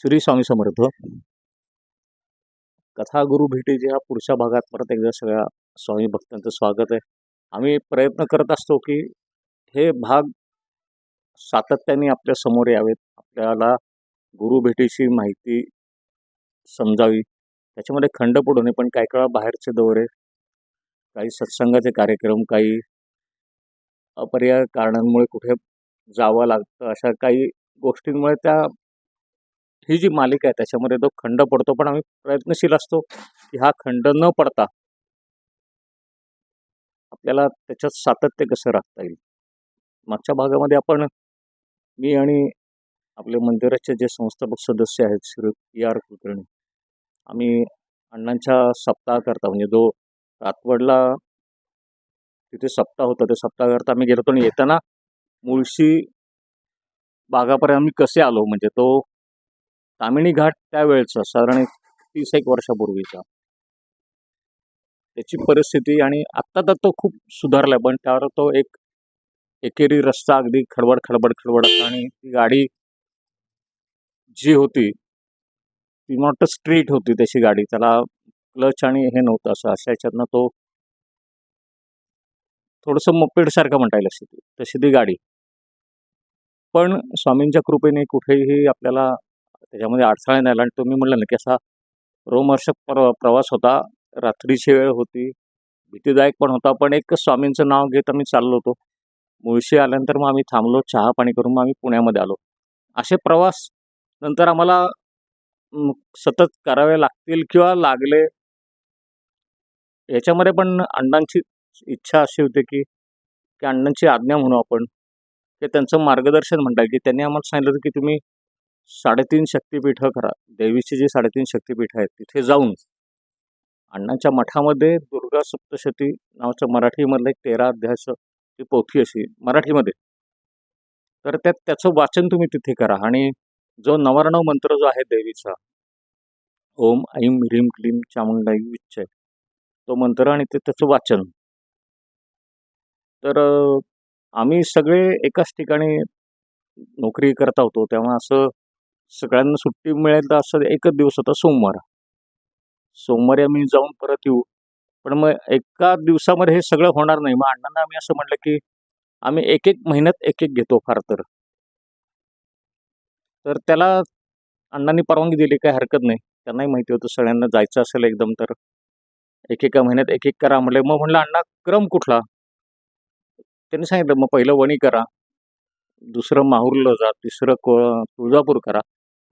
श्री स्वामी समर्थ. कथा गुरु भेटीचे पुढच्या भागात परत एकदा सगळ्या स्वामी भक्तांचं स्वागत आहे. आम्ही प्रयत्न करत असतो की हे भाग सातत्याने आपल्यासमोर यावेत. आपल्याला गुरु भेटीची माहिती समजावी. त्याच्यामध्ये खंड पडू नये पण काही काळा बाहेरचे दौरे काही सत्संगाचे कार्यक्रम काही अपर्याय कारणांमुळे कुठे जावं लागतं अशा काही गोष्टींमुळे त्या ही जी मालिका आहे त्याच्यामध्ये तो खंड पडतो पण आम्ही प्रयत्नशील असतो की हा खंड न पडता आपल्याला त्याच्यात सातत्य कसं राखता येईल. मागच्या भागामध्ये आपण मी आणि आपले मंदिराचे जे संस्थापक सदस्य आहेत श्री पी आर कुलकर्णी आम्ही अण्णांच्या सप्ताहाकरता म्हणजे जो रातवडला तिथे सप्ताह होता ते सप्ताहाकरता आम्ही गेलो होतो आणि येताना मुळशी बागापर्यंत आम्ही कसे आलो म्हणजे तो तामिणी घाट त्यावेळेचा साधारण एक तीस एक वर्षापूर्वीचा. त्याची परिस्थिती आणि आत्ता तर तो खूप सुधारला पण त्यावर तो एक एकेरी रस्ता अगदी खडबड खडबड खडबड होता आणि ती गाडी जी होती ती नॉट स्ट्रीट होती त्याची गाडी. त्याला क्लच आणि हे नव्हतं असं अशा ह्याच्यातनं तो थोडंसं मोपेडसारखं म्हणता येईल अशी ती तशी ती गाडी. पण स्वामींच्या कृपेने कुठेही आपल्याला त्याच्यामध्ये अडथळा नाही आला. आणि तुम्ही म्हणलं ना की असा रोमहर्षक प्र प्रवास होता. रात्रीची वेळ होती. भीतीदायक पण होता. पण एक स्वामींचं नाव घेत आम्ही चाललो होतो. मुळशी आल्यानंतर मग आम्ही थांबलो. चहा पाणी करून मग आम्ही पुण्यामध्ये आलो. असे प्रवास नंतर आम्हाला सतत करावे लागतील किंवा लागले. याच्यामध्ये पण अण्णांची इच्छा अशी होती की की अण्णांची आज्ञा म्हणू आपण. की त्यांचं मार्गदर्शन म्हणता की त्यांनी आम्हाला सांगितलं होतं की तुम्ही साडेतीन शक्तिपीठं करा. देवीची जी साडेतीन शक्तिपीठं आहेत तिथे जाऊन अण्णांच्या मठामध्ये दुर्गा सप्तशती नावाचं मराठीमधलं एक तेरा अध्यायाचं ती पोथी अशी मराठीमध्ये. तर त्यात त्याचं वाचन तुम्ही तिथे करा. आणि जो नवरणव मंत्र जो आहे देवीचा ओम ऐम ह्रीम क्लीम चामुंडाई विच्छय तो मंत्र आणि ते त्याचं वाचन. तर आम्ही सगळे एकाच ठिकाणी नोकरी करता होतो तेव्हा असं सगळ्यांना सुट्टी मिळेल तर असं एकच दिवस होता सोमवार. सोमवारी आम्ही जाऊन परत येऊ. पण मग एका दिवसामध्ये हे सगळं होणार नाही. मग अण्णांना आम्ही असं म्हटलं की आम्ही एक एक महिन्यात एक एक घेतो फार तर. तर त्याला अण्णांनी परवानगी दिली काही हरकत नाही. त्यांनाही माहिती होतं सगळ्यांना जायचं असेल एकदम तर. एक एका महिन्यात एक एक करा म्हटलं मग म्हणलं अण्णा क्रम कुठला? त्यांनी सांगितलं मग पहिलं वणी करा. दुसरं माहूरला जा. तिसरं को तुळजापूर करा.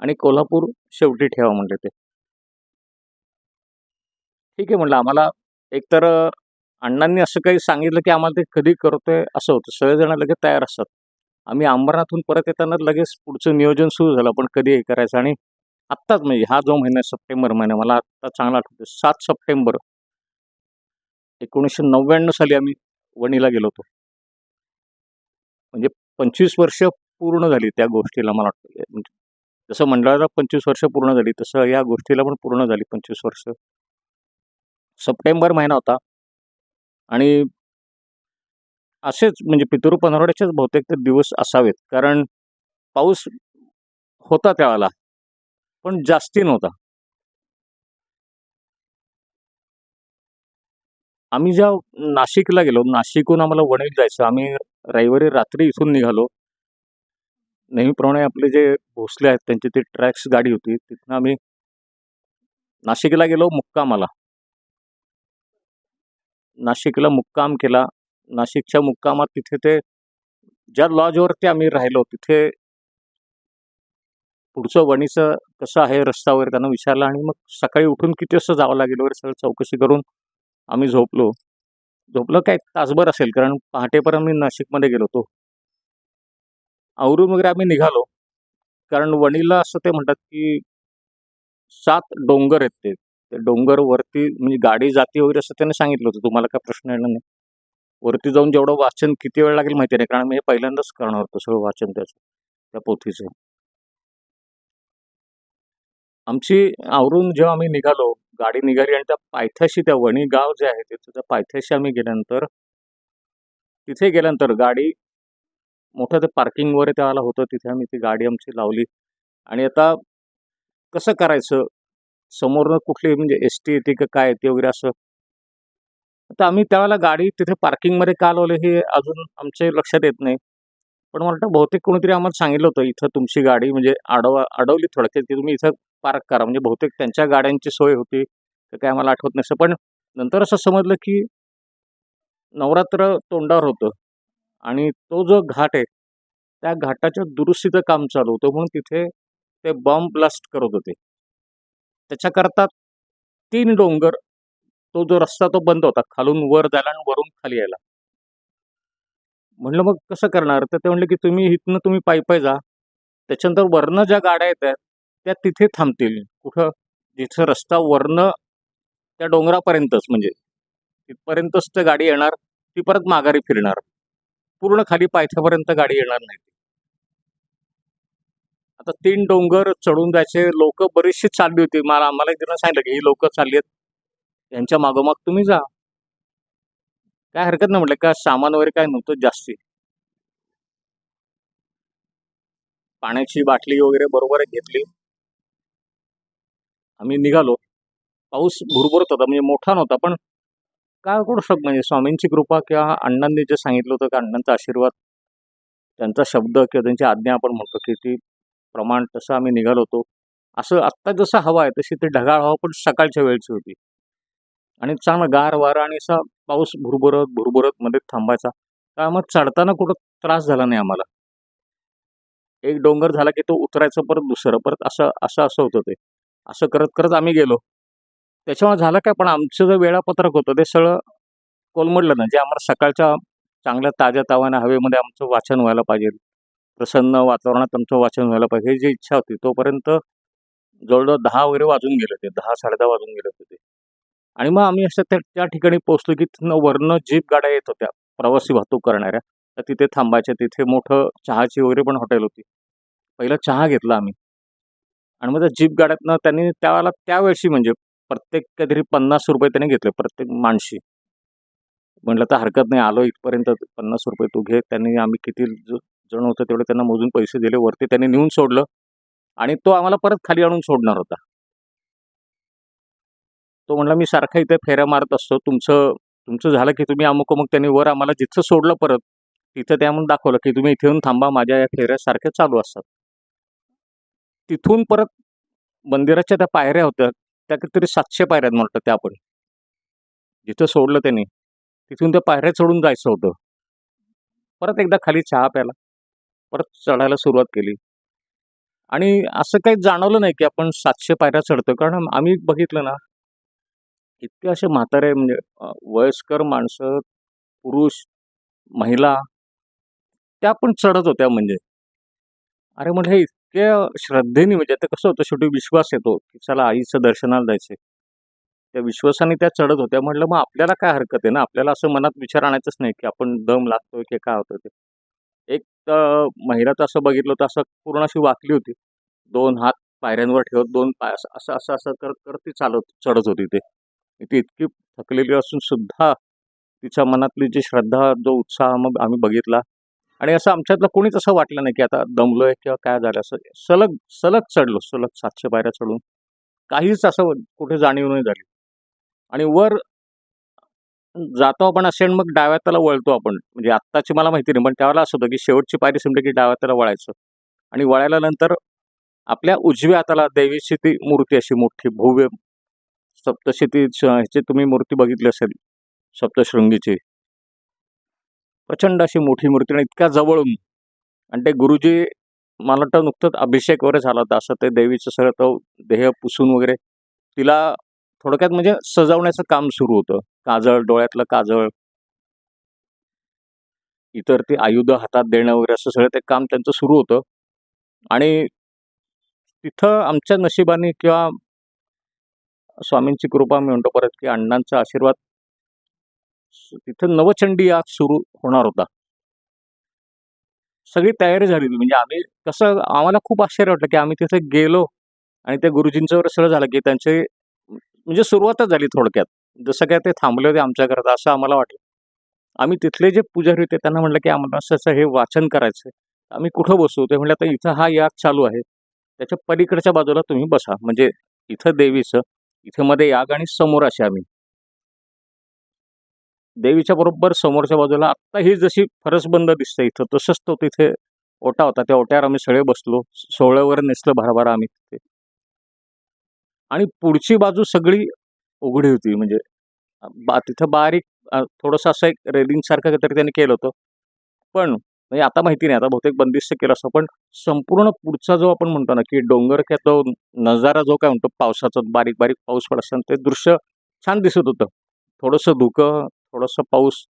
आणि कोल्हापूर शेवटी ठेवा म्हणले ते. ठीक आहे म्हणलं आम्हाला एकतर अण्णांनी असं काही सांगितलं की आम्हाला ते कधी करतोय असं होतं. सगळेजण लगेच तयार असतात. आम्ही अंबरनाथहून परत येताना लगेच पुढचं नियोजन सुरू झालं पण कधी हे करायचं आणि आत्ताच म्हणजे हा जो महिना सप्टेंबर महिना मला आत्ता चांगला आठवतो सात सप्टेंबर एकोणीसशे नव्याण्णव साली आम्ही वणीला गेलो होतो. म्हणजे पंचवीस वर्ष पूर्ण झाली त्या गोष्टीला मला वाटतं. म्हणजे जसं मंडळाला पंचवीस वर्ष पूर्ण झाली तसं या गोष्टीला पण पूर्ण झाली पंचवीस वर्ष. सप्टेंबर महिना होता. आणि असेच म्हणजे पितृ पंधरवड्याचेच बहुतेक ते दिवस असावेत. कारण पाऊस होता त्यावेळेला पण जास्ती नव्हता. आम्ही ज्या नाशिकला गेलो नाशिकहून आम्हाला वणीत जायचं आम्ही रविवारी रात्री इथून निघालो. नेहमीप्रमाणे आपले जे भोसले आहेत त्यांची ती ट्रॅक्स गाडी होती. तिथून आम्ही नाशिकला गेलो मुक्कामाला. नाशिकला मुक्काम केला. नाशिकच्या मुक्कामात तिथे ते ज्या लॉजवरती आम्ही राहिलो तिथे पुढचं वणीचं कसं आहे रस्ता वगैरे त्यांना विचारलं आणि मग सकाळी उठून किती वाजता जावं लागेल वगैरे सगळं चौकशी करून आम्ही झोपलो. झोपलं काय तासभर असेल कारण पहाटेपर्यंत मी नाशिकमध्ये गेलो होतो. आवरून वगैरे आम्ही निघालो. कारण वणीला असं ते म्हणतात की सात डोंगर आहेत ते. ते डोंगर वरती म्हणजे गाडी जाती वगैरे असं त्यांनी सांगितलं होतं. तुम्हाला काय प्रश्न येणार नाही. वरती जाऊन जेवढं वाचन किती वेळ लागेल माहिती नाही. कारण मी हे पहिल्यांदाच करणार होतो सगळं वाचन त्याचं त्या पोथीचं. आमची आवरून जेव्हा आम्ही निघालो गाडी निघाली आणि त्या पायथ्याशी त्या वणी गाव जे आहे तिथं त्या पायथ्याशी आम्ही गेल्यानंतर तिथे गेल्यानंतर गाडी मोठं ते पार्किंग वगैरे त्याला होतं तिथे. आम्ही ती गाडी आमची लावली. आणि आता कसं करायचं? समोरनं कुठली म्हणजे एस टी येते का काय येते वगैरे असं. तर आम्ही त्यावेळेला गाडी तिथे पार्किंगमध्ये का लावली हे अजून आमचे लक्षात येत नाही. पण मला वाटतं बहुतेक कोणीतरी आम्हाला सांगितलं होतं इथं तुमची गाडी म्हणजे अडवा अडवली थोडक्यात की तुम्ही इथं पार्क करा. म्हणजे बहुतेक त्यांच्या गाड्यांची सोय होती. तर काय आम्हाला आठवत नसतं पण नंतर असं समजलं की नवरात्र तोंडावर होतं. आणि तो जो घाट आहे त्या घाटाच्या दुरुस्तीचं काम चालू होतं म्हणून तिथे ते बॉम्ब ब्लास्ट करत होते. त्याच्याकरता तीन डोंगर तो जो रस्ता तो बंद होता खालून वर जायला आणि वरून खाली यायला. म्हणलं मग कसं करणार? तर ते म्हणले की तुम्ही इथनं तुम्ही पायी पायी जा. त्याच्यानंतर वरनं ज्या गाड्या येतात त्या तिथे थांबतील. कुठं? जिथं रस्ता वरनं त्या डोंगरापर्यंतच म्हणजे तिथपर्यंतच त्या गाडी येणार ती परत माघारी फिरणार. पूर्ण खाली पायथ्यापर्यंत गाडी येणार नाही. आता तीन डोंगर चढून जायचे लोक बरीचशी चालली होती. मला आम्हाला तिनं सांगितलं की ही लोक चालली आहेत. यांच्या मागोमाग तुम्ही जा. काय हरकत नाही म्हटलं का सामान वगैरे काय नव्हतं जास्ती. पाण्याची बाटली वगैरे बरोबर घेतली. आम्ही निघालो. पाऊस भुरभुरत होता म्हणजे मोठा नव्हता पण काय करू शकतो म्हणजे स्वामींची कृपा किंवा अण्णांनी जे सांगितलं होतं की अण्णांचा आशीर्वाद त्यांचा शब्द किंवा त्यांची आज्ञा आपण म्हणतो की ती प्रमाण तसं आम्ही निघालो होतो. असं आत्ता जसं हवा आहे तशी ती ढगाळ हवा पण सकाळच्या वेळची होती. आणि चांगलं गार वारा आणि असा पाऊस भुरभुरत भुरभुरत मध्ये थांबायचा. त्यामुळे चढताना कुठं त्रास झाला नाही आम्हाला. एक डोंगर झाला की तो उतरायचं परत दुसरं परत असं असं असं होतं ते. असं करत करत आम्ही गेलो. त्याच्यामुळे झालं काय पण आमचं जे वेळापत्रक होतं ते सगळं कोलमडलं ना. जे आम्हाला सकाळच्या चांगल्या ताज्या ताव्यानं हवेमध्ये आमचं वाचन व्हायला पाहिजे प्रसन्न वातावरणात आमचं वाचन व्हायला पाहिजे ही जी इच्छा होती तोपर्यंत जवळजवळ दहा वगैरे वाजून गेले होते दहा साडेदहा वाजून गेले होते ते. आणि मग आम्ही असं त्या त्या ठिकाणी पोहोचलो की तिथनं वरनं जीप गाड्या येत होत्या प्रवासी वाहतूक करणाऱ्या. तर तिथे थांबायच्या तिथे मोठं चहाची वगैरे पण हॉटेल होती. पहिला चहा घेतला आम्ही. आणि मग त्या जीप गाड्यातनं त्यांनी त्यावेळेला त्यावेळेशी म्हणजे प्रत्येक काहीतरी पन्नास रुपये त्याने घेतले प्रत्येक माणशी. म्हटलं तर हरकत नाही आलो इथपर्यंत पन्नास रुपये तू घे. त्यांनी आम्ही किती जण होतं तेवढे त्यांना मोजून पैसे दिले. वरती त्यांनी नेऊन सोडलं आणि तो आम्हाला परत खाली आणून सोडणार होता. तो म्हणला मी सारखा इथे फेऱ्या मारत असतो. तुमचं तुमचं झालं की तुम्ही अमुक अमुक त्यांनी वर आम्हाला जिथं सोडलं परत तिथं त्या म्हणून दाखवलं की तुम्ही इथे येऊन थांबा. माझ्या या फेऱ्या सारख्या चालू असतात. तिथून परत मंदिराच्या त्या पायऱ्या होत्या. त्या कितीतरी सातशे पायऱ्या आहेत म्हणतात त्या आपण. जिथं सोडलं त्याने तिथून त्या पायऱ्या चढून जायचं होतं. परत एकदा खाली चहा प्याला परत चढायला सुरुवात केली. आणि असं काही जाणवलं नाही की आपण सातशे पायऱ्या चढतो कारण आम्ही बघितलं ना इतके असे म्हातारे म्हणजे वयस्कर माणसं पुरुष महिला त्या पण चढत होत्या म्हणजे. अरे म्हटलं हे इतक्या श्रद्धेने म्हणजे आता कसं होतं शेवटी विश्वास येतो की चला आईचं दर्शनाला जायचंय. त्या विश्वासाने त्या चढत होत्या. म्हटलं मग आपल्याला काय हरकत आहे ना? आपल्याला असं मनात विचार आणायचंच नाही की आपण दम लागतोय की काय होतं ते. एक तर महिला तर असं बघितलं होतं असं पूर्ण अशी वाकली होती. दोन हात पायऱ्यांवर ठेवत दोन पाय असं असं असं असं करत करत ती चालत चढत होती ते. ती इतकी थकलेली असून सुद्धा तिच्या मनातली जी श्रद्धा जो उत्साह मग आम्ही बघितला आणि असं आमच्यातलं कोणीच असं वाटलं नाही की आता दमलोय किंवा काय झालं असं. सलग सलग चढलो सलग सातशे पायऱ्या चढून. काहीच असं कुठे जाणीव नाही. झाली आणि वर जातो आपण असे आणि मग डाव्या त्याला वळतो आपण. म्हणजे आत्ताची मला माहिती नाही पण त्यावेळेला असं होतं की शेवटची पायरी संपली की डाव्या त्याला वळायचं. आणि वळायला नंतर आपल्या उजव्या हाताला देवीची ती मूर्ती अशी मोठी भव्य सप्तशती ह्याची तुम्ही मूर्ती बघितली असेल सप्तशृंगीची. प्रचंड अशी मोठी मूर्ती आणि इतक्या जवळून. आणि ते गुरुजी मला वाटतं नुकतंच अभिषेक वगैरे झाला होता असं ते देवीचं सगळं तो देह पुसून वगैरे तिला थोडक्यात म्हणजे सजवण्याचं काम सुरू होतं. काजळ डोळ्यातलं काजळ. इतर ते आयुध हातात देणं वगैरे असं सगळं ते काम त्यांचं सुरू होतं. आणि तिथं आमच्या नशिबाने किंवा स्वामींची कृपा मी म्हणतो परत की अण्णांचा आशीर्वाद तिथं नवचंडी आज सुरू होणार होता. सगळी तयारी झाली होती म्हणजे आम्ही कसं आम्हाला खूप आश्चर्य वाटलं की आम्ही तिथे गेलो आणि त्या गुरुजींचं सगळं झालं की त्यांचे म्हणजे सुरुवातच झाली थोडक्यात. जसं काय ते थांबले होते आमच्याकरता असं आम्हाला वाटलं. आम्ही तिथले जे पुजारी होते त्यांना म्हटलं की आम्हाला असं हे वाचन करायचं आम्ही कुठं बसू? ते म्हणलं आता इथं हा याग चालू आहे. त्याच्या पलीकडच्या बाजूला तुम्ही बसा. म्हणजे इथं देवीचं इथे मध्ये याग आणि समोर असे आम्ही. देवीच्या बरोबर समोरच्या बाजूला आत्ता ही जशी फरसबंद दिसते इथं तसंच तो तिथे ओटा होता. त्या ओट्यावर आम्ही सगळे बसलो. सोहळ्यावर नेसलं भराभरा आम्ही तिथे. आणि पुढची बाजू सगळी उघडी होती. म्हणजे बा तिथं बारीक थोडंसं असं एक रेलिंग सारखं काहीतरी त्यांनी केलं होतं. पण म्हणजे आता माहिती नाही. आता बहुतेक बंदिस्त केलं असं पण संपूर्ण पुढचा जो आपण म्हणतो ना की डोंगर किंवा तो नजारा जो काय म्हणतो पावसाचा बारीक बारीक पाऊस पडत असताना ते दृश्य छान दिसत होतं. थोडंसं धुकं थोडंसं पाऊस.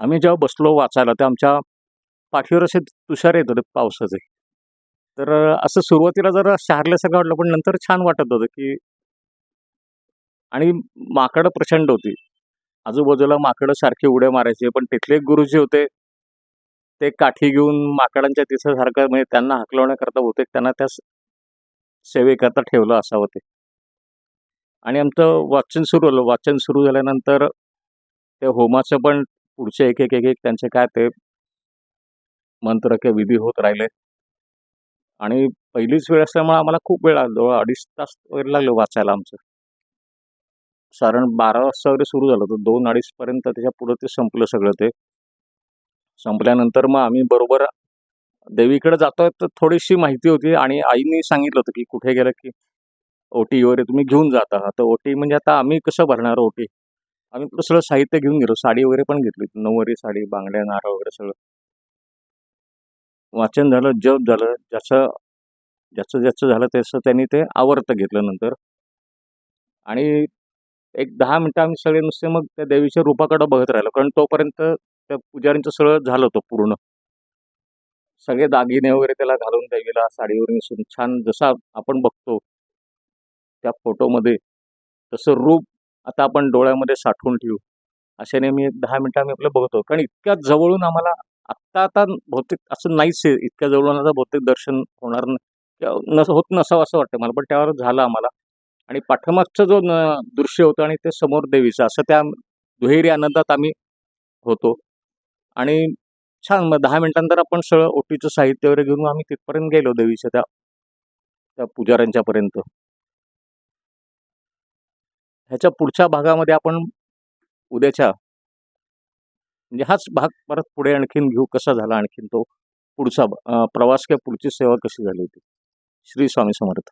आम्ही जेव्हा बसलो वाचायला ते आमच्या पाठीवर असे तुषार येत होते पावसाचे. तर असं सुरुवातीला जरा शहारल्यासारखं वाटलं पण नंतर छान वाटत होतं की आणि माकडं प्रचंड होती. आजूबाजूला माकडं सारखे उड्या मारायचे पण तिथले गुरुजी होते ते काठी घेऊन माकडांच्या तिथं सारखं म्हणजे त्यांना हकलवण्याकरता बहुतेक त्यांना त्या सेवेकरता ठेवलं असावं ते. आणि आमचं वाचन सुरू झालं. वाचन सुरू झाल्यानंतर ते होमाचं पण पुढचे एक एक एक एक त्यांचे काय ते मंत्र किंवा विधी होत राहिले. आणि पहिलीच वेळ असल्यामुळे आम्हाला खूप वेळ लागलो. जवळ अडीच तास वगैरे लागले वाचायला आमचं. साधारण बारा वाजता वगैरे सुरू झालं होतं. दोन अडीचपर्यंत त्याच्या पुढं ते संपलं सगळं ते. संपल्यानंतर मग आम्ही बरोबर देवीकडे जातोय तर थोडीशी माहिती होती. आणि आईने सांगितलं होतं की कुठे गेलं की ओटी वगैरे तुम्ही घेऊन जाता. तर ओटी म्हणजे आता आम्ही कसं भरणार ओटी? आम्ही आपलं सगळं साहित्य घेऊन गेलो. साडी वगैरे पण घेतली. नऊवारी साडी बांगड्या नारळ वगैरे सगळं. वाचन झालं जप झालं. ज्याचं ज्याचं ज्याचं झालं त्याचं त्यांनी ते आवर्त घेतलं नंतर. आणि एक दहा मिनटं आम्ही सगळे नुसते मग त्या देवीच्या रूपाकडं बघत राहिलो. कारण तोपर्यंत त्या पुजारींचं सगळं झालं होतं पूर्ण. सगळे दागिने वगैरे त्याला घालून देवीला साडीवर नेसून छान जसा आपण बघतो त्या फोटोमध्ये तसं रूप आता आपण डोळ्यामध्ये साठवून ठेवू. अशाने मी एक दहा मिनटं आम्ही आपलं बघतो. कारण इतक्या जवळून आम्हाला आत्ता आता बहुतेक असं नाहीच आहे. इतक्या जवळून आता बहुतेक दर्शन होणार न- किंवा नस होत नसावं असं वाटतं मला पण त्यावर झालं आम्हाला. आणि पाठमागचं जो न- दृश्य होतं आणि ते समोर देवीचं असं त्या दुहेरी आनंदात आम्ही होतो. आणि छान मग दहा मिनिटांनंतर आपण सगळं ओटीचं साहित्य वगैरे घेऊन आम्ही तिथपर्यंत गेलो देवीच्या त्या त्या पुजाऱ्यांच्यापर्यंत. ह्याच्या पुढच्या भागामध्ये आपण उद्याच्या म्हणजे हाच भाग परत पुढे आणखीन घेऊ कसा झाला आणखीन तो पुढचा प्रवास किंवा पुढची सेवा कशी झाली होती? श्री स्वामी समर्थ.